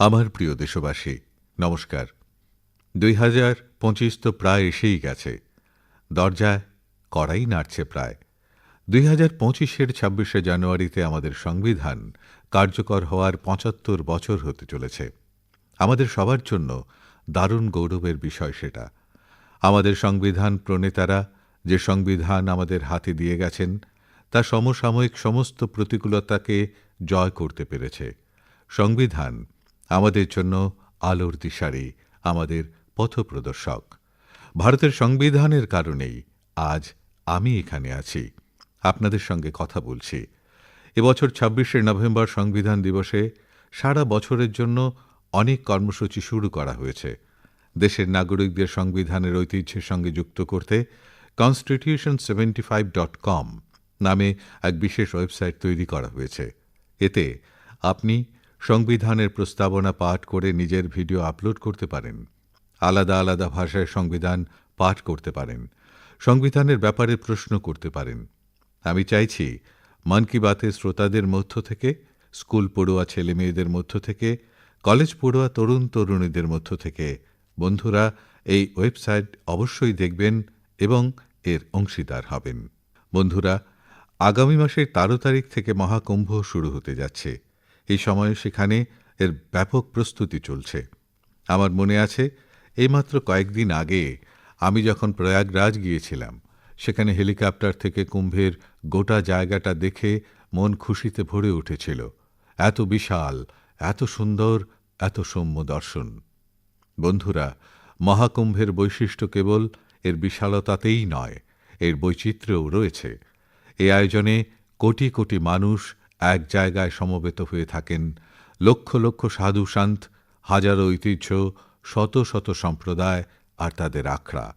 আমার প্রিয় দেশবাসী, নমস্কার। দুই হাজার পঁচিশ তো প্রায় এসেই গেছে। দরজায় কড়াই নাড়ছে প্রায়। দুই হাজার পঁচিশের ছাব্বিশে জানুয়ারিতে আমাদের সংবিধান কার্যকর হওয়ার পঁচাত্তর বছর হতে চলেছে। আমাদের সবার জন্য দারুণ গৌরবের বিষয় সেটা। আমাদের সংবিধান প্রণেতারা যে সংবিধান আমাদের হাতে দিয়ে গেছেন, তা সমসাময়িক সমস্ত প্রতিকূলতাকে জয় করতে পেরেছে। সংবিধান আমাদের জন্য আলোর দিশারি আমাদের পথপ্রদর্শক। ভারতের সংবিধানের কারণেই আজ আমি এখানে আছি। আপনাদের সঙ্গে কথা বলছি। এবছর ছাব্বিশে নভেম্বর সংবিধান দিবসে সারা বছরের জন্য অনেক কর্মসূচি শুরু করা হয়েছে। দেশের নাগরিকদের সংবিধানের ঐতিহ্যের সঙ্গে যুক্ত করতে constitution seventy five dot com নামে এক বিশেষ ওয়েবসাইট তৈরি করা হয়েছে। এতে আপনি সংবিধানের প্রস্তাবনা পাঠ করে নিজের ভিডিও আপলোড করতে পারেন। আলাদা আলাদা ভাষায় সংবিধান পাঠ করতে পারেন। সংবিধানের ব্যাপারে প্রশ্ন করতে পারেন। আমি চাইছি, মন কি বাতের শ্রোতাদের মধ্য থেকে, স্কুল পড়ুয়া ছেলেমেয়েদের মধ্য থেকে, কলেজ পড়ুয়া তরুণ তরুণীদের মধ্য থেকে বন্ধুরা এই ওয়েবসাইট অবশ্যই দেখবেন এবং এর অংশীদার হবেন। বন্ধুরা, আগামী মাসের তেরো তারিখ থেকে মহাকুম্ভ শুরু হতে যাচ্ছে। এই সময়ে সেখানে এর ব্যাপক প্রস্তুতি চলছে। আমার মনে আছে, এইমাত্র কয়েকদিন আগে আমি যখন প্রয়াগরাজ গিয়েছিলাম, সেখানে হেলিকপ্টার থেকে কুম্ভের গোটা জায়গাটা দেখে মন খুশিতে ভরে উঠেছিল। এত বিশাল, এত সুন্দর, এত সৌম্য দর্শন। বন্ধুরা, মহাকুম্ভের বৈশিষ্ট্য কেবল এর বিশালতাতেই নয়, এর বৈচিত্র্যও রয়েছে। এই আয়োজনে কোটি কোটি মানুষ এক জায়গায় সমবেত হয়ে থাকেন। লক্ষ লক্ষ সাধু সন্ত, হাজারো ঐতিহ্য, শত শত সম্প্রদায় আর তাদের আখড়া।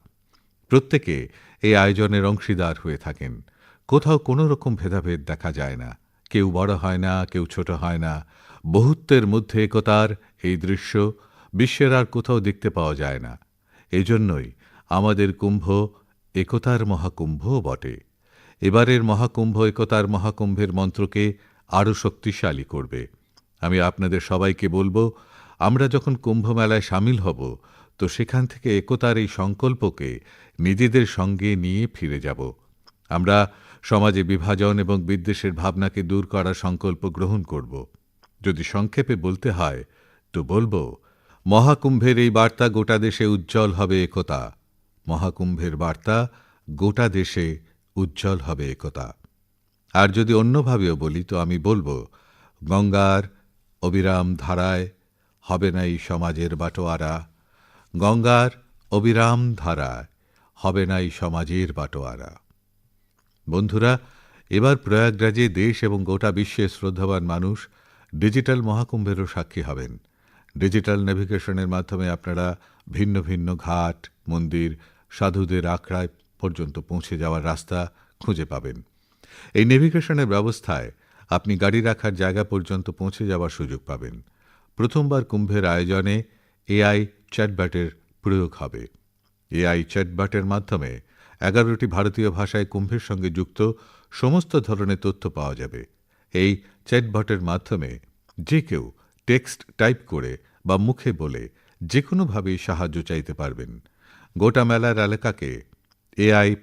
প্রত্যেকে এই আয়োজনের অংশীদার হয়ে থাকেন। কোথাও কোনো রকম ভেদাভেদ দেখা যায় না। কেউ বড় হয় না, কেউ ছোট হয় না। বহুত্বের মধ্যে একতার এই দৃশ্য বিশ্বের আর কোথাও দেখতে পাওয়া যায় না। এজন্যই আমাদের কুম্ভ একতার মহাকুম্ভও বটে। এবারের মহাকুম্ভ একতার মহাকুম্ভের মন্ত্রকে আরও শক্তিশালী করবে। আমি আপনাদের সবাইকে বলব, আমরা যখন কুম্ভ মেলায় সামিল হব, তো সেখান থেকে একতার এই সংকল্পকে নিজেদের সঙ্গে নিয়ে ফিরে যাব। আমরা সমাজে বিভাজন এবং বিদ্বেষের ভাবনাকে দূর করার সংকল্প গ্রহণ করব। যদি সংক্ষেপে বলতে হয়, তো বলব, মহাকুম্ভের এই বার্তা গোটা দেশে উজ্জ্বল হবে একতা। মহাকুম্ভের বার্তা গোটা দেশে উজ্জ্বল হবে একতা। আর যদি অন্যভাবেও বলি, তো আমি বলব, গঙ্গার অবিরাম ধারায় হবে না এই সমাজের বাটোয়ারা। গঙ্গার অবিরাম ধারায় হবে না এই সমাজের বাটোয়ারা। বন্ধুরা, এবার প্রয়াগরাজে দেশ এবং গোটা বিশ্বের শ্রদ্ধাবান মানুষ ডিজিটাল মহাকুম্ভেরও সাক্ষী হবেন। ডিজিটাল নেভিগেশনের মাধ্যমে আপনারা ভিন্ন ভিন্ন ঘাট, মন্দির, সাধুদের আখড়ায় পর্যন্ত পৌঁছে যাওয়ার রাস্তা খুঁজে পাবেন। এই নেভিগেশনের ব্যবস্থায় আপনি গাড়ি রাখার জায়গা পর্যন্ত পৌঁছে যাওয়ার সুযোগ পাবেন। প্রথমবার কুম্ভের আয়োজনে এআই চ্যাটব্যাটের প্রয়োগ হবে। এআই চ্যাটব্যাটের মাধ্যমে এগারোটি ভারতীয় ভাষায় কুম্ভের সঙ্গে যুক্ত সমস্ত ধরনের তথ্য পাওয়া যাবে। এই চ্যাটবটের মাধ্যমে যে কেউ টেক্সট টাইপ করে বা মুখে বলে যে কোনোভাবেই সাহায্য চাইতে পারবেন। গোটা মেলার এলাকাকে এআই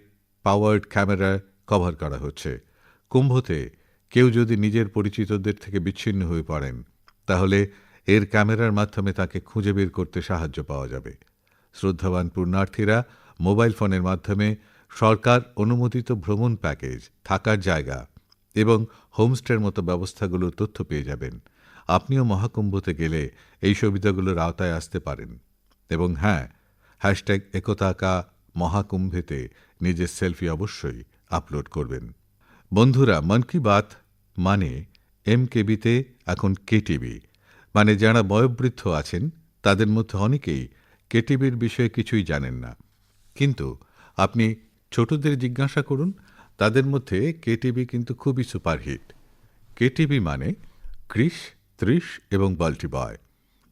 পাওয়ার্ড ক্যামেরা কভার করা হচ্ছে। কুম্ভতে কেউ যদি নিজের পরিচিতদের থেকে বিচ্ছিন্ন হয়ে পড়েন, তাহলে এর ক্যামেরার মাধ্যমে তাকে খুঁজে বের করতে সাহায্য পাওয়া যাবে। শ্রদ্ধাবান পূর্ণার্থীরা মোবাইল ফোনের মাধ্যমে সরকার অনুমোদিত ভ্রমণ প্যাকেজ, থাকার জায়গা এবং হোমস্টের মতো ব্যবস্থাগুলোর তথ্য পেয়ে যাবেন। আপনিও মহাকুম্ভতে গেলে এই সুবিধাগুলোর আওতায় আসতে পারেন। এবং হ্যাঁ হ্যাশট্যাগ একতাকা মহাকুম্ভেতে নিজের সেলফি অবশ্যই আপলোড করবেন। বন্ধুরা, মন কি বাত মানে এম কেবিতে এখন কেটিভি। মানে যারা বয়োবৃদ্ধ আছেন, তাদের মধ্যে অনেকেই কেটিভির বিষয়ে কিছুই জানেন না। কিন্তু আপনি ছোটদের জিজ্ঞাসা করুন, তাদের মধ্যে কেটিভি কিন্তু খুবই সুপারহিট। কেটিভি মানে ক্রিস, ত্রিশ এবং বাল্টি বয়।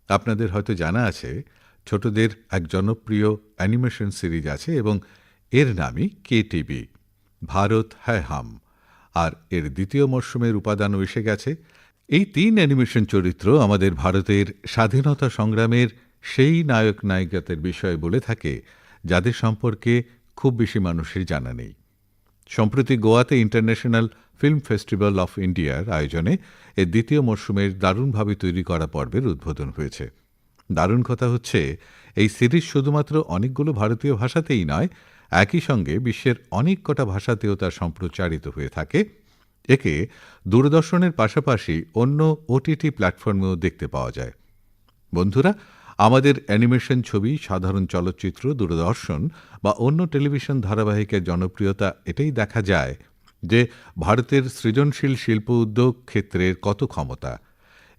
আপনাদের হয়তো জানা আছে, ছোটদের এক জনপ্রিয় অ্যানিমেশন সিরিজ আছে এবং এর নামই কেটিভি। ভারত হ্যায় হাম। আর এর দ্বিতীয় মরশুমের উপাদানও এসে গেছে। এই তিন অ্যানিমেশন চরিত্র আমাদের ভারতের স্বাধীনতা সংগ্রামের সেই নায়ক নায়িকাদের বিষয়ে বলে থাকে, যাদের সম্পর্কে খুব বেশি মানুষের জানা নেই। সম্প্রতি গোয়াতে ইন্টারন্যাশনাল ফিল্ম ফেস্টিভ্যাল অফ ইন্ডিয়ার আয়োজনে এর দ্বিতীয় মরশুমের দারুণভাবে তৈরি করা পর্বের উদ্বোধন হয়েছে। দারুণ কথা হচ্ছে, এই সিরিজ শুধুমাত্র অনেকগুলো ভারতীয় ভাষাতেই নয় একই সঙ্গে বিশ্বের অনেক কটা ভাষাতেও তা সম্প্রচারিত হয়ে থাকে। একে দূরদর্শনের পাশাপাশি অন্য ওটিটি প্ল্যাটফর্মেও দেখতে পাওয়া যায়। বন্ধুরা, আমাদের অ্যানিমেশন ছবি, সাধারণ চলচ্চিত্র, দূরদর্শন বা অন্য টেলিভিশন ধারাবাহিকের জনপ্রিয়তা এটাই দেখা যায় যে ভারতের সৃজনশীল শিল্প উদ্যোগ ক্ষেত্রের কত ক্ষমতা।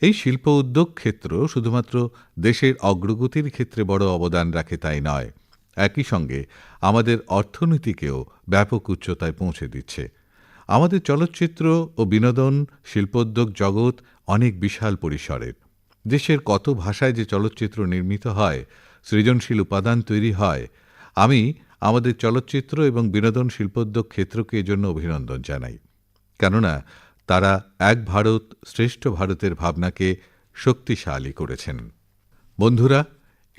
এই শিল্প উদ্যোগ ক্ষেত্র শুধুমাত্র দেশের অগ্রগতির ক্ষেত্রে বড় অবদান রাখে তাই নয়। একই সঙ্গে আমাদের অর্থনীতিকেও ব্যাপক উচ্চতায় পৌঁছে দিচ্ছে। আমাদের চলচ্চিত্র ও বিনোদন, শিল্পোদ্যোগ জগৎ অনেক বিশাল পরিসরের। দেশের কত ভাষায় যে চলচ্চিত্র নির্মিত হয়, সৃজনশীল উপাদান তৈরি হয়, আমি আমাদের চলচ্চিত্র এবং বিনোদন শিল্পোদ্যোগ ক্ষেত্রকে এজন্য অভিনন্দন জানাই। কেননা, তারা এক ভারত, শ্রেষ্ঠ ভারতের ভাবনাকে শক্তিশালী করেছেন। বন্ধুরা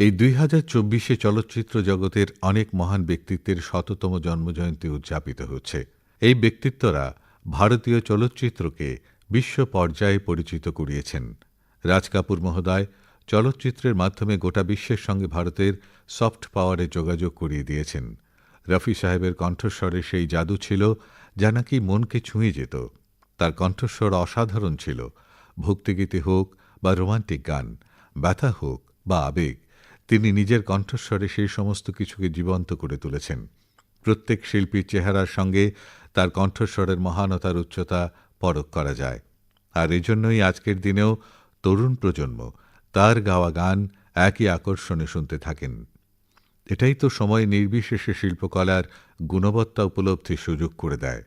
এই দুই হাজার চব্বিশে চলচ্চিত্র জগতের অনেক মহান ব্যক্তিত্বের শততম জন্মজয়ন্তী উদযাপিত হচ্ছে। এই ব্যক্তিত্বরা ভারতীয় চলচ্চিত্রকে বিশ্ব পর্যায়ে পরিচিত করিয়েছেন। রাজ কাপুর মহোদয় চলচ্চিত্রের মাধ্যমে গোটা বিশ্বের সঙ্গে ভারতের সফট পাওয়ারে যোগাযোগ করিয়ে দিয়েছেন। রফি সাহেবের কণ্ঠস্বরে সেই জাদু ছিল যা নাকি মনকে ছুঁয়ে যেত। তার কণ্ঠস্বর অসাধারণ ছিল। ভক্তিগীতি হোক বা রোমান্টিক গান, ব্যথা হোক বা আবেগ তিনি নিজের কণ্ঠস্বরে সেই সমস্ত কিছুকে জীবন্ত করে তুলেছেন। প্রত্যেক শিল্পীর চেহারার সঙ্গে তার কণ্ঠস্বরের মহানতার উচ্চতা পরখ করা যায়। আর এজন্যই আজকের দিনেও তরুণ প্রজন্ম তার গাওয়া গান একই আকর্ষণে শুনতে থাকেন। এটাই তো সময় নির্বিশেষে শিল্পকলার গুণবত্তা উপলব্ধির সুযোগ করে দেয়।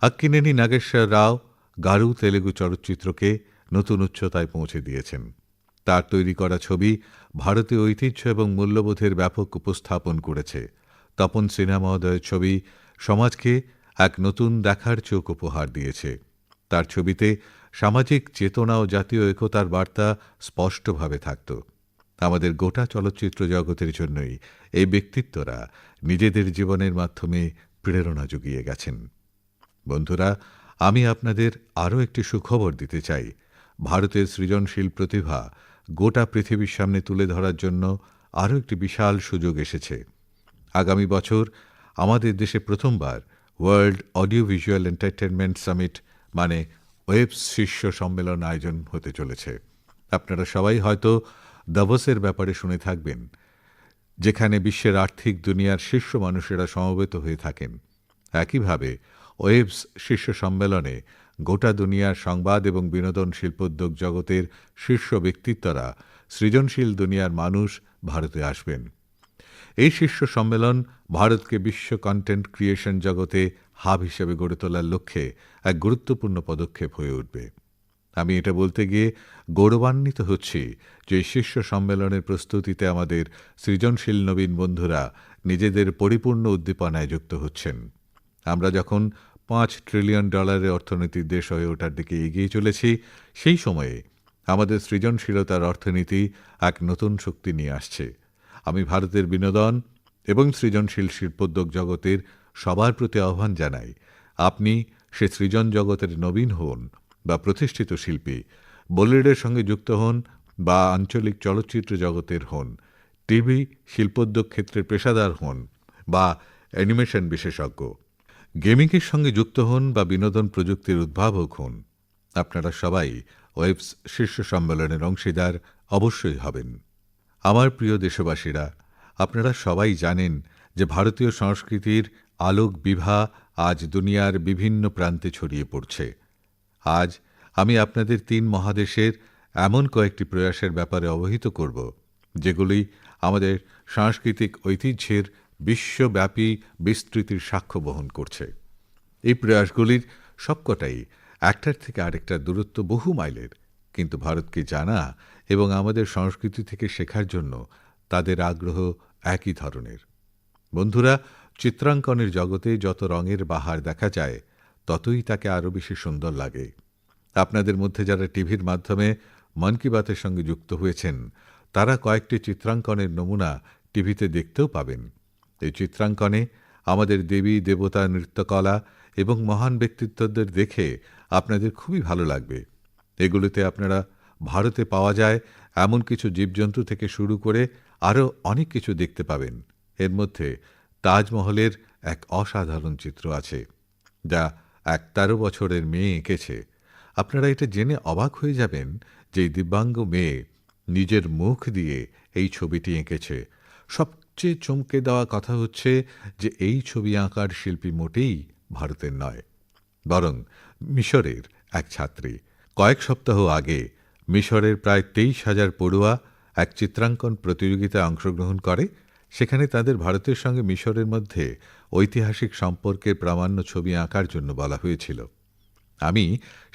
আক্কিনেনি নাগেশ্বর রাও গারু তেলেগু চলচ্চিত্রকে নতুন উচ্চতায় পৌঁছে দিয়েছেন। তার তৈরি করা ছবি ভারতীয় ঐতিহ্য এবং মূল্যবোধের ব্যাপক উপস্থাপন করেছে। তপন সিনহা মহোদয়ের ছবি সমাজকে এক নতুন দেখার চোখ উপহার দিয়েছে। তার ছবিতে সামাজিক চেতনা ও জাতীয় একতার বার্তা স্পষ্টভাবে থাকত। আমাদের গোটা চলচ্চিত্র জগতের জন্যই এই ব্যক্তিত্বরা নিজেদের জীবনের মাধ্যমে প্রেরণা জুগিয়ে গেছেন। বন্ধুরা, আমি আপনাদের আরও একটি সুখবর দিতে চাই। ভারতের সৃজনশীল প্রতিভা গোটা পৃথিবীর সামনে তুলে ধরার জন্য আরও একটি বিশাল সুযোগ এসেছে। আগামী বছর আমাদের দেশে প্রথমবার world audio visual entertainment summit মানে ওয়েব শীর্ষ সম্মেলন আয়োজন হতে চলেছে। আপনারা সবাই হয়তো দাভোসের ব্যাপারে শুনে থাকবেন, যেখানে বিশ্বের আর্থিক দুনিয়ার শীর্ষ মানুষেরা সমবেত হয়ে থাকেন। একইভাবে ওয়েবস শীর্ষ সম্মেলনে গোটা দুনিয়ার সংবাদ এবং বিনোদন শিল্পোদ্যোগ জগতের শীর্ষ ব্যক্তিত্বরা সৃজনশীল দুনিয়ার মানুষ ভারতে আসবেন। এই শীর্ষ সম্মেলন ভারতকে বিশ্ব কন্টেন্ট ক্রিয়েশন জগতে হাব হিসেবে গড়ে তোলার লক্ষ্যে এক গুরুত্বপূর্ণ পদক্ষেপ হয়ে উঠবে। আমি এটা বলতে গিয়ে গৌরবান্বিত হচ্ছি যে শীর্ষ সম্মেলনের প্রস্তুতিতে আমাদের সৃজনশীল নবীন বন্ধুরা নিজেদের পরিপূর্ণ উদ্দীপনায় যুক্ত হচ্ছেন। আমরা যখন পাঁচ ট্রিলিয়ন ডলারের অর্থনীতির দেশ হয়ে ওঠার দিকে এগিয়ে চলেছি, সেই সময়ে আমাদের সৃজনশীলতার অর্থনীতি এক নতুন শক্তি নিয়ে আসছে। আমি ভারতের বিনোদন এবং সৃজনশীল শিল্পোদ্যোগ জগতের সবার প্রতি আহ্বান জানাই। আপনি সে সৃজন জগতের নবীন হন বা প্রতিষ্ঠিত শিল্পী, বলিউডের সঙ্গে যুক্ত হন বা আঞ্চলিক চলচ্চিত্র জগতের হন, টিভি শিল্পোদ্যোগ ক্ষেত্রের পেশাদার হন বা অ্যানিমেশন বিশেষজ্ঞ। গেমিংয়ের সঙ্গে যুক্ত হন বা বিনোদন প্রযুক্তির উদ্ভাবক হন, আপনারা সবাই ওয়েবস শীর্ষ সম্মেলনের অংশীদার অবশ্যই হবেন। আমার প্রিয় দেশবাসীরা, আপনারা সবাই জানেন যে ভারতীয় সংস্কৃতির আলোক বিভা আজ দুনিয়ার বিভিন্ন প্রান্তে ছড়িয়ে পড়ছে। আজ আমি আপনাদের তিন মহাদেশের এমন কয়েকটি প্রয়াসের ব্যাপারে অবহিত করব, যেগুলি আমাদের সাংস্কৃতিক ঐতিহ্যের বিশ্বব্যাপী বিস্তৃতির সাক্ষ্য বহন করছে। এই প্রয়াসগুলির সবকটাই একটার থেকে আরেকটার দূরত্ব বহু মাইলের। কিন্তু ভারতকে জানা এবং আমাদের সংস্কৃতি থেকে শেখার জন্য তাদের আগ্রহ একই ধরনের। বন্ধুরা, চিত্রাঙ্কনের জগতে যত রঙের বাহার দেখা যায়, ততই তাকে আরও বেশি সুন্দর লাগে। আপনাদের মধ্যে যারা টিভির মাধ্যমে মন কি বাতের সঙ্গে যুক্ত হয়েছেন, তারা কয়েকটি চিত্রাঙ্কনের নমুনা টিভিতে দেখতেও পাবেন। এই চিত্রাঙ্কনে আমাদের দেবী, দেবতা, নৃত্যকলা এবং মহান ব্যক্তিত্বদের দেখে আপনাদের খুবই ভালো লাগবে। এগুলোতে আপনারা ভারতে পাওয়া যায় এমন কিছু জীবজন্তু থেকে শুরু করে আরও অনেক কিছু দেখতে পাবেন। এর মধ্যে তাজমহলের এক অসাধারণ চিত্র আছে, যা এক তেরো বছরের মেয়ে এঁকেছে। আপনারা এটা জেনে অবাক হয়ে যাবেন যে দিব্যাঙ্গ মেয়ে নিজের মুখ দিয়ে এই ছবিটি এঁকেছে। সবচেয়ে চমকে দেওয়া কথা হচ্ছে যে এই ছবি আঁকার শিল্পী মোটেই ভারতের নয়, বরং মিশরের এক ছাত্রী। কয়েক সপ্তাহ আগে মিশরের প্রায় তেইশ হাজার পড়ুয়া এক চিত্রাঙ্কন প্রতিযোগিতায় অংশগ্রহণ করে। সেখানে তাদের ভারতের সঙ্গে মিশরের মধ্যে ঐতিহাসিক সম্পর্কের প্রামাণ্য ছবি আঁকার জন্য বলা হয়েছিল। আমি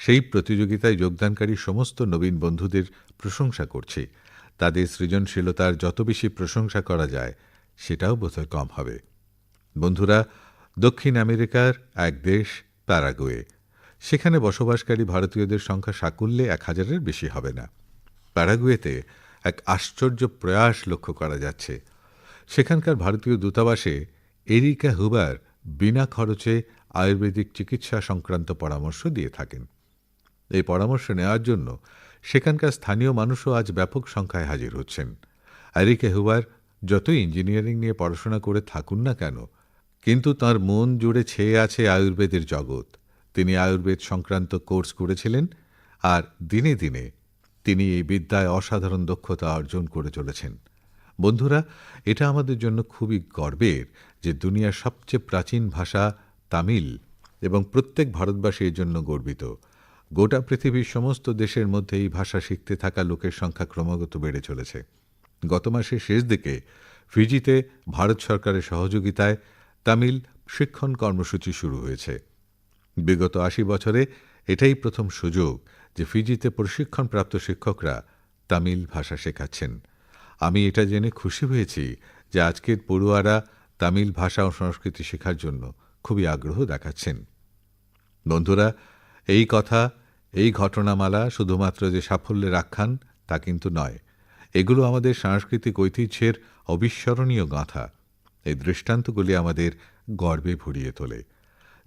সেই প্রতিযোগিতায় যোগদানকারী সমস্ত নবীন বন্ধুদের প্রশংসা করছি। তাদের সৃজনশীলতার যত বেশি প্রশংসা করা যায় সেটাও বোধহয় কম হবে। বন্ধুরা, দক্ষিণ আমেরিকার এক দেশ, প্যারাগুয়ে। সেখানে বসবাসকারী ভারতীয়দের সংখ্যা সাকুল্যে এক হাজারের বেশি হবে না। প্যারাগুয়েতে এক আশ্চর্য প্রয়াস লক্ষ্য করা যাচ্ছে। সেখানকার ভারতীয় দূতাবাসে এরিকা হুবার বিনা খরচে আয়ুর্বেদিক চিকিৎসা সংক্রান্ত পরামর্শ দিয়ে থাকেন। এই পরামর্শ নেওয়ার জন্য সেখানকার স্থানীয় মানুষও আজ ব্যাপক সংখ্যায় হাজির হচ্ছেন। আরিকা হুবার যতই ইঞ্জিনিয়ারিং নিয়ে পড়াশোনা করে থাকুন না কেন, কিন্তু তার মন জুড়ে ছেয়ে আছে আয়ুর্বেদের জগৎ। তিনি আয়ুর্বেদ সংক্রান্ত কোর্স করেছিলেন আর দিনে দিনে তিনি এই বিদ্যায় অসাধারণ দক্ষতা অর্জন করে চলেছেন। বন্ধুরা, এটা আমাদের জন্য খুবই গর্বের যে দুনিয়ার সবচেয়ে প্রাচীন ভাষা তামিল এবং প্রত্যেক ভারতবাসী এর জন্য গর্বিত। গোটা পৃথিবীর সমস্ত দেশের মধ্যে এই ভাষা শিখতে থাকা লোকের সংখ্যা ক্রমাগত বেড়ে চলেছে। গত মাসের শেষ দিকে ফিজিতে ভারত সরকারের সহযোগিতায় তামিল শিক্ষণ কর্মসূচি শুরু হয়েছে। বিগত আশি বছরে এটাই প্রথম সুযোগ যে ফিজিতে প্রশিক্ষণপ্রাপ্ত শিক্ষকরা তামিল ভাষা শেখাচ্ছেন। আমি এটা জেনে খুশি হয়েছি যে আজকের পড়ুয়ারা তামিল ভাষা ও সংস্কৃতি শেখার জন্য খুবই আগ্রহ দেখাচ্ছেন। বন্ধুরা, এই কথা, এই ঘটনামালা শুধুমাত্র যে সাফল্যের আখ্যান তা কিন্তু নয়। এগুলো আমাদের সাংস্কৃতিক ঐতিহ্যের অবিস্মরণীয় গাথা। এই দৃষ্টান্তগুলি আমাদের গর্বে ভরিয়ে তোলে।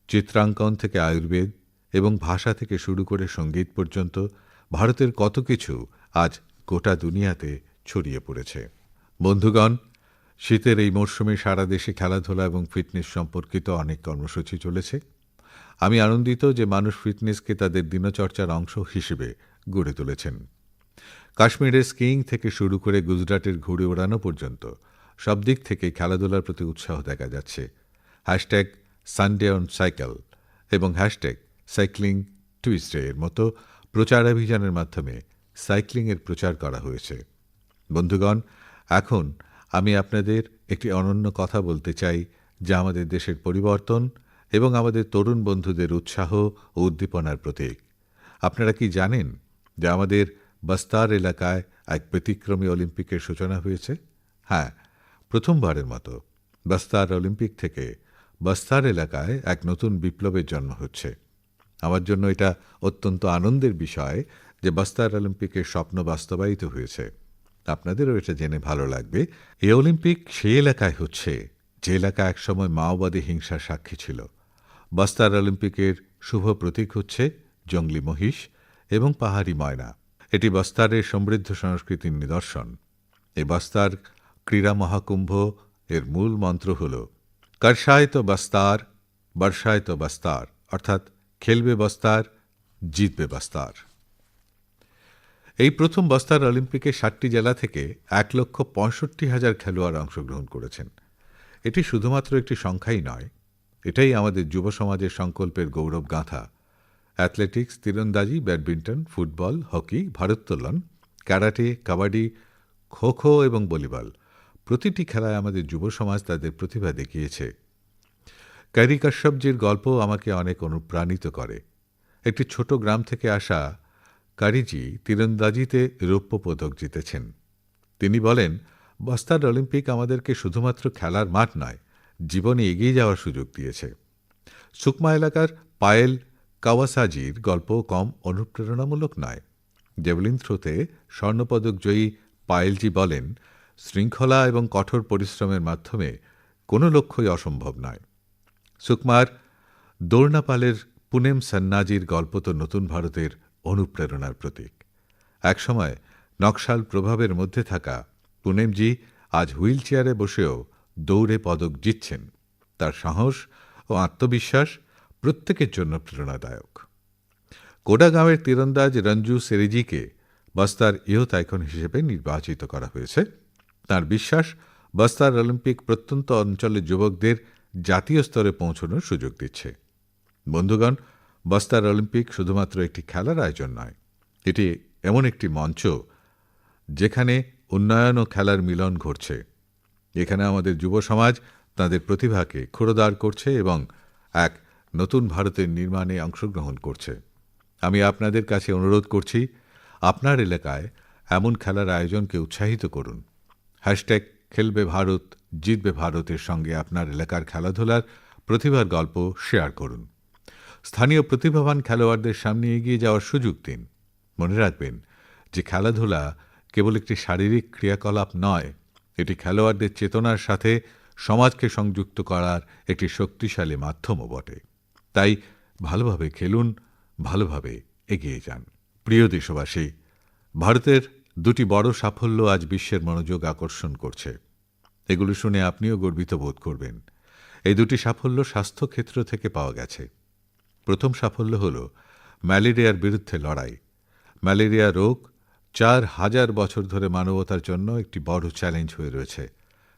চিত্রাঙ্কন থেকে আয়ুর্বেদ এবং ভাষা থেকে শুরু করে সংগীত পর্যন্ত ভারতের কত কিছু আজ গোটা দুনিয়াতে ছড়িয়ে পড়েছে। বন্ধুগণ, শীতের এই মরশুমে সারা দেশে খেলাধুলা এবং ফিটনেস সম্পর্কিত অনেক কর্মসূচি চলেছে। আমি আনন্দিত যে মানুষ ফিটনেসকে তাদের দিনচর্চার অংশ হিসেবে গড়ে তুলেছেন। কাশ্মীরের স্কিইং থেকে শুরু করে গুজরাটের ঘুড়ি ওড়ানো পর্যন্ত সব দিক থেকে খেলাধুলার প্রতি উৎসাহ দেখা যাচ্ছে। হ্যাশট্যাগ সানডে অন সাইকেল এবং হ্যাশট্যাগ সাইক্লিং টুইসডে এর মতো প্রচারাভিযানের মাধ্যমে সাইক্লিংয়ের প্রচার করা হয়েছে। বন্ধুগণ, এখন আমি আপনাদের একটি অনন্য কথা বলতে চাই যা আমাদের দেশের পরিবর্তন এবং আমাদের তরুণ বন্ধুদের উৎসাহ ও উদ্দীপনার প্রতীক। আপনারা কি জানেন যে আমাদের বস্তার এলাকায় এক ব্যতিক্রমী অলিম্পিকের সূচনা হয়েছে। হ্যাঁ প্রথমবারের মতো বস্তার অলিম্পিক থেকে বস্তার এলাকায় এক নতুন বিপ্লবের জন্ম হচ্ছে। আমার জন্য এটা অত্যন্ত আনন্দের বিষয় যে বস্তার অলিম্পিকের স্বপ্ন বাস্তবায়িত হয়েছে। আপনাদেরও এটা জেনে ভালো লাগবে। এ অলিম্পিক সেই এলাকায় হচ্ছে যে এলাকা একসময় মাওবাদী হিংসার সাক্ষী ছিল। বস্তার অলিম্পিকের শুভ প্রতীক হচ্ছে জঙ্গলি মহিষ এবং পাহাড়ি ময়না। এটি বস্তারের সমৃদ্ধ সংস্কৃতির নিদর্শন। এই বস্তার ক্রীড়া মহাকুম্ভ এর মূল মন্ত্র হল কর্ষায়ত বস্তার বর্ষায়ত বস্তার অর্থাৎ, খেলবে বস্তার, জিতবে বস্তার এই প্রথম বস্তার অলিম্পিকে ষাটটি জেলা থেকে এক লক্ষ পঁয়ষট্টি হাজার খেলোয়াড় অংশগ্রহণ করেছেন। এটি শুধুমাত্র একটি সংখ্যাই নয়, এটাই আমাদের যুব সমাজের সংকল্পের গৌরব গাঁথা। অ্যাথলেটিক্স তীরন্দাজি, ব্যাডমিন্টন, ফুটবল, হকি, ভারোত্তোলন, ক্যারাটে, কাবাডি খো খো এবং ভলিবল। প্রতিটি খেলায় আমাদের যুব সমাজ তাদের প্রতিভা দেখিয়েছে। ক্যারি কাশ্যপজির গল্প আমাকে অনেক অনুপ্রাণিত করে। একটি ছোট গ্রাম থেকে আসা কারিজি তীরন্দাজিতে রৌপ্য পদক জিতেছেন। তিনি বলেন, বস্তার অলিম্পিক আমাদেরকে শুধুমাত্র খেলার মাঠ নয়, জীবনে এগিয়ে যাওয়ার সুযোগ দিয়েছে। সুকমা এলাকার পায়েল কাওয়াসাজির গল্প কম অনুপ্রেরণামূলক নয়। জেভলিন থ্রোতে স্বর্ণপদক জয়ী পায়েলজি বলেন, শৃঙ্খলা এবং কঠোর পরিশ্রমের মাধ্যমে কোনো লক্ষ্যই অসম্ভব নয়। সুকমার দোর্নাপালের পুনেম সান্নাজির গল্প তো নতুন ভারতের অনুপ্রেরণার প্রতীক। একসময় নকশাল প্রভাবের মধ্যে থাকা পুনেমজি আজ হুইল চেয়ারে বসেও দৌড়ে পদক জিতছেন। তার সাহস ও আত্মবিশ্বাস প্রত্যেকের জন্য প্রেরণাদায়ক। কোডাগাঁওয়ের তীরন্দাজ রঞ্জু সেরিজিকে বস্তার ইয়ত আইকন হিসেবে নির্বাচিত করা হয়েছে। তার বিশ্বাস, বস্তার অলিম্পিক প্রত্যন্ত অঞ্চলের যুবকদের জাতীয় স্তরে পৌঁছানোর সুযোগ দিচ্ছে। বন্ধুগণ, বস্তার অলিম্পিক শুধুমাত্র একটি খেলার আয়োজন নয়, এটি এমন একটি মঞ্চ যেখানে উন্নয়ন ও খেলার মিলন ঘটছে। এখানে আমাদের যুব সমাজ তাদের প্রতিভাকে ক্ষুরোদার করছে এবং এক নতুন ভারতের নির্মাণে অংশগ্রহণ করছে। আমি আপনাদের কাছে অনুরোধ করছি, আপনার এলাকায় এমন খেলার আয়োজনকে উৎসাহিত করুন। হ্যাশট্যাগ খেলবে ভারত, জিতবে ভারতের সঙ্গে আপনার এলাকার খেলাধুলার প্রতিভার গল্প শেয়ার করুন। স্থানীয় প্রতিভাবান খেলোয়াড়দের সামনে এগিয়ে যাওয়ার সুযোগ দিন। মনে রাখবেন যে খেলাধুলা কেবল একটি শারীরিক ক্রিয়াকলাপ নয়, এটি খেলোয়াড়দের চেতনার সাথে সমাজকে সংযুক্ত করার একটি শক্তিশালী মাধ্যমও বটে। তাই ভালোভাবে খেলুন, ভালোভাবে এগিয়ে যান। প্রিয় দেশবাসী, ভারতের দুটি বড় সাফল্য আজ বিশ্বের মনোযোগ আকর্ষণ করছে। এগুলো শুনে আপনিও গর্বিত বোধ করবেন। এই দুটি সাফল্য স্বাস্থ্যক্ষেত্র থেকে পাওয়া গেছে। প্রথম সাফল্য হল ম্যালেরিয়ার বিরুদ্ধে লড়াই। ম্যালেরিয়া রোগ চার হাজার বছর ধরে মানবতার জন্য একটি বড় চ্যালেঞ্জ হয়ে রয়েছে।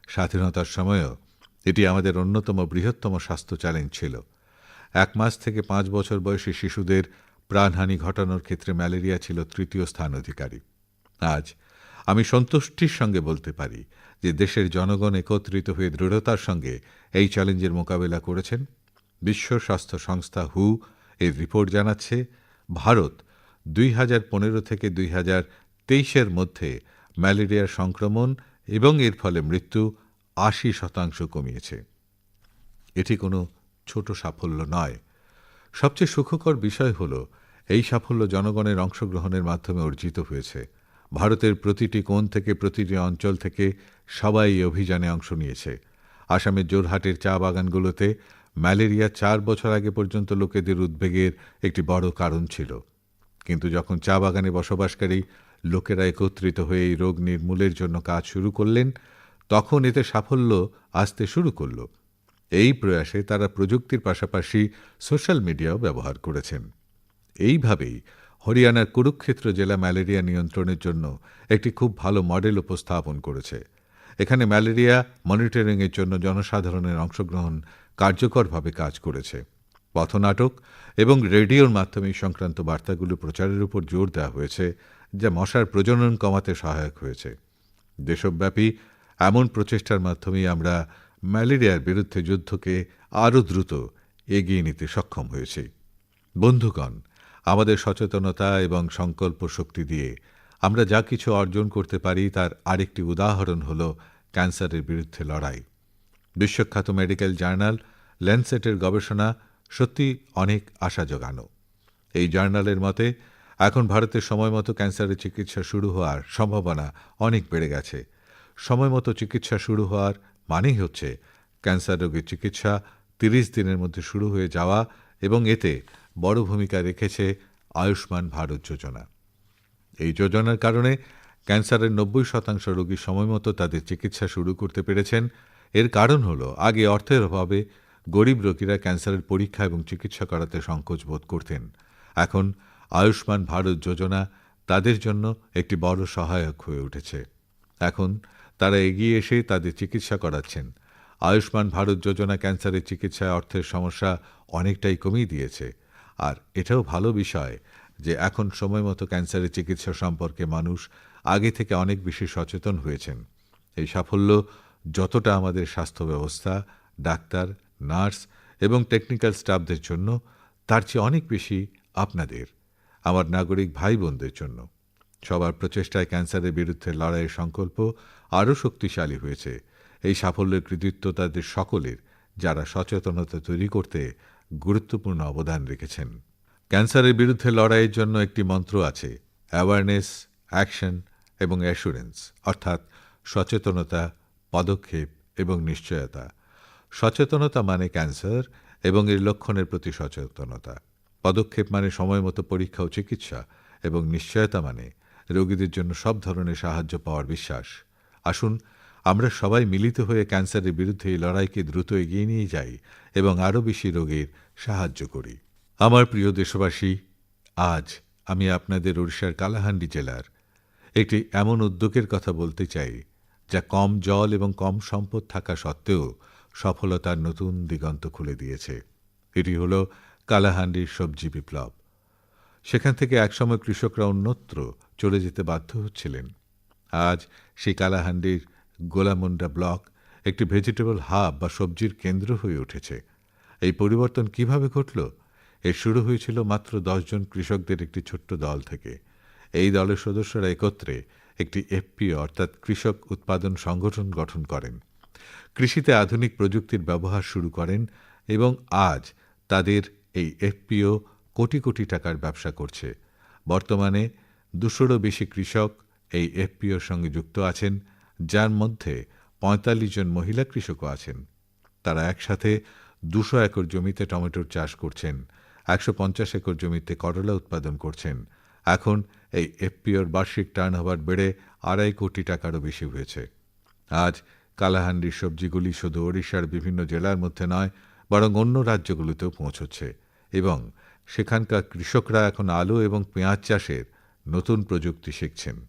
স্বাধীনতার সময়ও এটি আমাদের অন্যতম বৃহত্তম স্বাস্থ্য চ্যালেঞ্জ ছিল। এক মাস থেকে পাঁচ বছর বয়সী শিশুদের প্রাণহানি ঘটানোর ক্ষেত্রে ম্যালেরিয়া ছিল তৃতীয় স্থান অধিকারী। আজ আমি সন্তুষ্টির সঙ্গে বলতে পারি যে দেশের জনগণ একত্রিত হয়ে দৃঢ়তার সঙ্গে এই চ্যালেঞ্জের মোকাবেলা করেছেন। বিশ্ব স্বাস্থ্য সংস্থা হু এর রিপোর্ট জানাচ্ছে, ভারত দুই হাজার পনেরো থেকে দুই হাজার তেইশের মধ্যে ম্যালেরিয়ার সংক্রমণ এবং এর ফলে মৃত্যু আশি শতাংশ কমিয়েছে। এটি কোনো ছোট সাফল্য নয়। সবচেয়ে সুখকর বিষয় হল, এই সাফল্য জনগণের অংশগ্রহণের মাধ্যমে অর্জিত হয়েছে। ভারতের প্রতিটি কোণ থেকে প্রতিটি অঞ্চল থেকে সবাই এই অভিযানে অংশ নিয়েছে। আসামের জোরহাটের চা বাগানগুলোতে ম্যালেরিয়া চার বছর আগে পর্যন্ত লোকেদের উদ্বেগের একটি বড় কারণ ছিল। কিন্তু যখন চা বাগানে বসবাসকারী লোকেরা একত্রিত হয়ে এই রোগ নির্মূলের জন্য কাজ শুরু করলেন, তখন এতে সাফল্য আসতে শুরু করল। এই প্রয়াসে তারা প্রযুক্তির পাশাপাশি সোশ্যাল মিডিয়াও ব্যবহার করেছেন। এইভাবেই হরিয়ানার কুরুক্ষেত্র জেলা ম্যালেরিয়া নিয়ন্ত্রণের জন্য একটি খুব ভালো মডেল উপস্থাপন করেছে। এখানে ম্যালেরিয়া মনিটরিংয়ের জন্য জনসাধারণের অংশগ্রহণ কার্যকরভাবে কাজ করেছে। পথনাটক এবং রেডিওর মাধ্যমে সংক্রান্ত বার্তাগুলো প্রচারের উপর জোর দেওয়া হয়েছে, যা মশার প্রজনন কমাতে সহায়ক হয়েছে। দেশব্যাপী এমন প্রচেষ্টার মাধ্যমেই আমরা ম্যালেরিয়ার বিরুদ্ধে যুদ্ধকে আরও দ্রুত এগিয়ে নিতে সক্ষম হয়েছি। বন্ধুগণ, আমাদের সচেতনতা এবং সংকল্প শক্তি দিয়ে আমরা যা কিছু অর্জন করতে পারি তার আরেকটি উদাহরণ হল ক্যান্সারের বিরুদ্ধে লড়াই। বিশ্বখ্যাত মেডিকেল জার্নাল ল্যান্ডসেটের গবেষণা সত্যি অনেক আশা জোগানো। এই জার্নালের মতে, এখন ভারতের সময় মতো ক্যান্সারের চিকিৎসা শুরু হওয়ার সম্ভাবনা অনেক বেড়ে গেছে। সময় মতো চিকিৎসা শুরু হওয়ার মানেই হচ্ছে ক্যান্সার রোগের চিকিৎসা তিরিশ দিনের মধ্যে শুরু হয়ে যাওয়া এবং এতে বড় ভূমিকা রেখেছে আয়ুষ্মান ভারত যোজনা। এই যোজনার কারণে ক্যান্সারের নব্বই শতাংশ রোগী সময়মতো তাদের চিকিৎসা শুরু করতে পেরেছেন। এর কারণ হল, আগে অর্থের অভাবে গরিব রোগীরা ক্যান্সারের পরীক্ষা এবং চিকিৎসা করাতে সংকোচ বোধ করতেন। এখন আয়ুষ্মান ভারত যোজনা তাদের জন্য একটি বড় সহায়ক হয়ে উঠেছে। এখন তারা এগিয়ে এসে তাদের চিকিৎসা করাচ্ছেন। আয়ুষ্মান ভারত যোজনা ক্যান্সারের চিকিৎসায় অর্থের সমস্যা অনেকটাই কমিয়ে দিয়েছে। আর এটাও ভালো বিষয় যে এখন সময় মতো ক্যান্সারের চিকিৎসা সম্পর্কে মানুষ আগে থেকে অনেক বেশি সচেতন হয়েছেন। এই সাফল্য যতটা আমাদের স্বাস্থ্য ব্যবস্থা ডাক্তার, নার্স এবং টেকনিক্যাল স্টাফদের জন্য, তার চেয়ে অনেক বেশি আপনাদের, আমার নাগরিক ভাই বোনদের জন্য। সবার প্রচেষ্টায় ক্যান্সারের বিরুদ্ধে লড়াইয়ের সংকল্প আরও শক্তিশালী হয়েছে। এই সাফল্যের কৃতিত্ব তাদের সকলের, যারা সচেতনতা তৈরি করতে গুরুত্বপূর্ণ অবদান রেখেছেন। ক্যান্সারের বিরুদ্ধে লড়াইয়ের জন্য একটি মন্ত্র আছে অ্যাওয়ারনেস অ্যাকশন এবং অ্যাসুরেন্স অর্থাৎ সচেতনতা, পদক্ষেপ এবং নিশ্চয়তা। সচেতনতা মানে ক্যান্সার এবং এর লক্ষণের প্রতি সচেতনতা। পদক্ষেপ মানে সময় মতো পরীক্ষা ও চিকিৎসা এবং নিশ্চয়তা মানে রোগীদের জন্য সব ধরনের সাহায্য পাওয়ার বিশ্বাস। আসুন, আমরা সবাই মিলিত হয়ে ক্যান্সারের বিরুদ্ধে এই লড়াইকে দ্রুত এগিয়ে নিয়ে যাই এবং আরও বেশি রোগীর সাহায্য করি। আমার প্রিয় দেশবাসী, আজ আমি আপনাদের ওড়িশার কালাহান্ডি জেলার একটি এমন উদ্যোগের কথা বলতে চাই, যা কম জল এবং কম সম্পদ থাকা সত্ত্বেও সফলতার নতুন দিগন্ত খুলে দিয়েছে। এটি হল কালাহান্ডির সবজি বিপ্লব। সেখান থেকে একসময় কৃষকরা অন্যত্র চলে যেতে বাধ্য হচ্ছিলেন। আজ সেই কালাহান্ডির গোলামুন্ডা ব্লক একটি ভেজিটেবল হাব বা সবজির কেন্দ্র হয়ে উঠেছে। এই পরিবর্তন কীভাবে ঘটল? এর শুরু হয়েছিল মাত্র দশজন কৃষকদের একটি ছোট্ট দল থেকে। এই দলের সদস্যরা একত্রে একটি এফপিও অর্থাৎ কৃষক উৎপাদন সংগঠন গঠন করেন। কৃষিতে আধুনিক প্রযুক্তির ব্যবহার শুরু করেন এবং আজ তাদের এই এফপিও কোটি কোটি টাকার ব্যবসা করছে। বর্তমানে দুশোরও বেশি কৃষক এই এফপিওর সঙ্গে যুক্ত আছেন, যার মধ্যে পঁয়তাল্লিশ জন মহিলা কৃষকও আছেন। তারা একসাথে দুশো একর জমিতে টমেটোর চাষ করছেন, একশো পঞ্চাশ একর জমিতে করলা উৎপাদন করছেন। এখন এই এফপিওর বার্ষিক টার্ন ওভার বেড়ে আড়াই কোটি টাকারও বেশি হয়েছে। আজ কালাহান্ডির সবজিগুলি শুধু ওড়িশার বিভিন্ন জেলার মধ্যে নয়, বরং অন্য রাজ্যগুলিতেও পৌঁছচ্ছে এবং সেখানকার কৃষকরা এখন আলু এবং পেঁয়াজ চাষের নতুন প্রযুক্তি শিখছেন।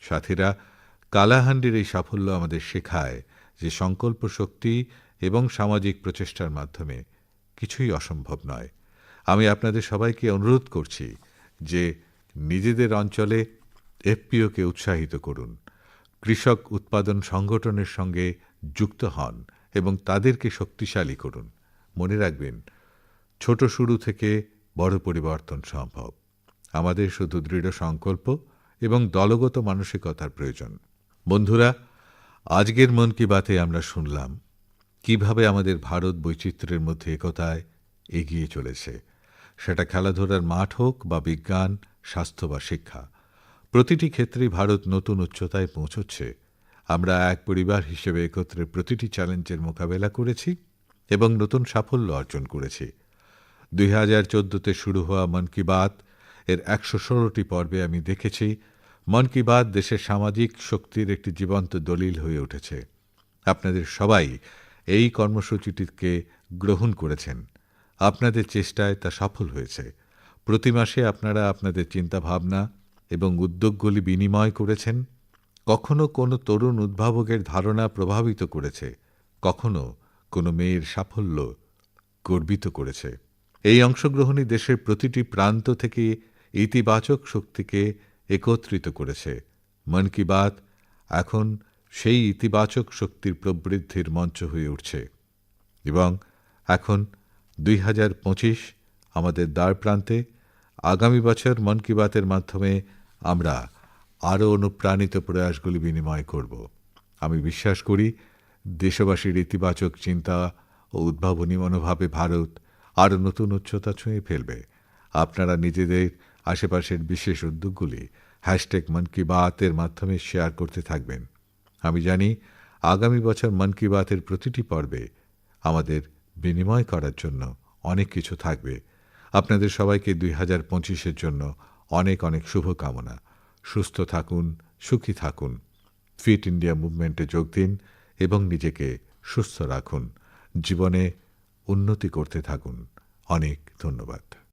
সাথীরা, কালাহান্ডির এই সাফল্য আমাদের শেখায় যে সংকল্প শক্তি এবং সামাজিক প্রচেষ্টার মাধ্যমে কিছুই অসম্ভব নয়। আমি আপনাদের সবাইকে অনুরোধ করছি যে নিজেদের অঞ্চলে এফপিওকে উৎসাহিত করুন। কৃষক উৎপাদন সংগঠনের সঙ্গে যুক্ত হন এবং তাদেরকে শক্তিশালী করুন। মনে রাখবেন ছোট শুরু থেকে বড় পরিবর্তন সম্ভব। আমাদের শুধু দৃঢ় সংকল্প এবং দলগত মানসিকতার প্রয়োজন। বন্ধুরা, আজকের মন কি বাতে আমরা শুনলাম কীভাবে আমাদের ভারত বৈচিত্র্যের মধ্যে একতায় এগিয়ে চলেছে। সেটা খেলাধুলার মাঠ হোক বা বিজ্ঞান, স্বাস্থ্য বা শিক্ষা, প্রতিটি ক্ষেত্রেই ভারত নতুন উচ্চতায় পৌঁছচ্ছে। আমরা এক পরিবার হিসেবে একত্রে প্রতিটি চ্যালেঞ্জের মোকাবেলা করেছি এবং নতুন সাফল্য অর্জন করেছি। দুই হাজার চোদ্দোতে শুরু হওয়া মন কি বাত এর একশো ষোলোটি পর্বে আমি দেখেছি। মন কি বাত দেশের সামাজিক শক্তির একটি জীবন্ত দলিল হয়ে উঠেছে। আপনাদের সবাই এই কর্মসূচিটিকে গ্রহণ করেছেন। আপনাদের চেষ্টায় তা সফল হয়েছে। প্রতি মাসে আপনারা আপনাদের চিন্তাভাবনা এবং উদ্যোগগুলি বিনিময় করেছেন। কখনো কোনো তরুণ উদ্ভাবকের ধারণা প্রভাবিত করেছে। কখনো কোনো মেয়ের সাফল্য গর্বিত করেছে। এই অংশগ্রহণই দেশের প্রতিটি প্রান্ত থেকে ইতিবাচক শক্তিকে একত্রিত করেছে। মন কি বাত এখন সেই ইতিবাচক শক্তির প্রবৃদ্ধির মঞ্চ হয়ে উঠছে। এবং এখন দুই হাজার পঁচিশ আমাদের দ্বার প্রান্তে আগামী বছর মন কি বাতের মাধ্যমে আমরা আরও অনুপ্রাণিত প্রয়াসগুলি বিনিময় করব। আমি বিশ্বাস করি দেশবাসীর ইতিবাচক চিন্তা ও উদ্ভাবনী মনোভাবে ভারত আরও নতুন উচ্চতা ছুঁয়ে ফেলবে। আপনারা নিজেদের আশেপাশের বিশেষ উদ্যোগগুলি হ্যাশট্যাগ মন কি বাতের মাধ্যমে শেয়ার করতে থাকবেন। আমি জানি আগামী বছর মন কি বাতের প্রতিটি পর্বে আমাদের বিনিময় করার জন্য অনেক কিছু থাকবে। আপনাদের সবাইকে দুই হাজার পঁচিশের জন্য অনেক অনেক শুভকামনা। সুস্থ থাকুন, সুখী থাকুন, ফিট ইন্ডিয়া মুভমেন্টে যোগ দিন এবং নিজেকে সুস্থ রাখুন। জীবনে উন্নতি করতে থাকুন। অনেক ধন্যবাদ।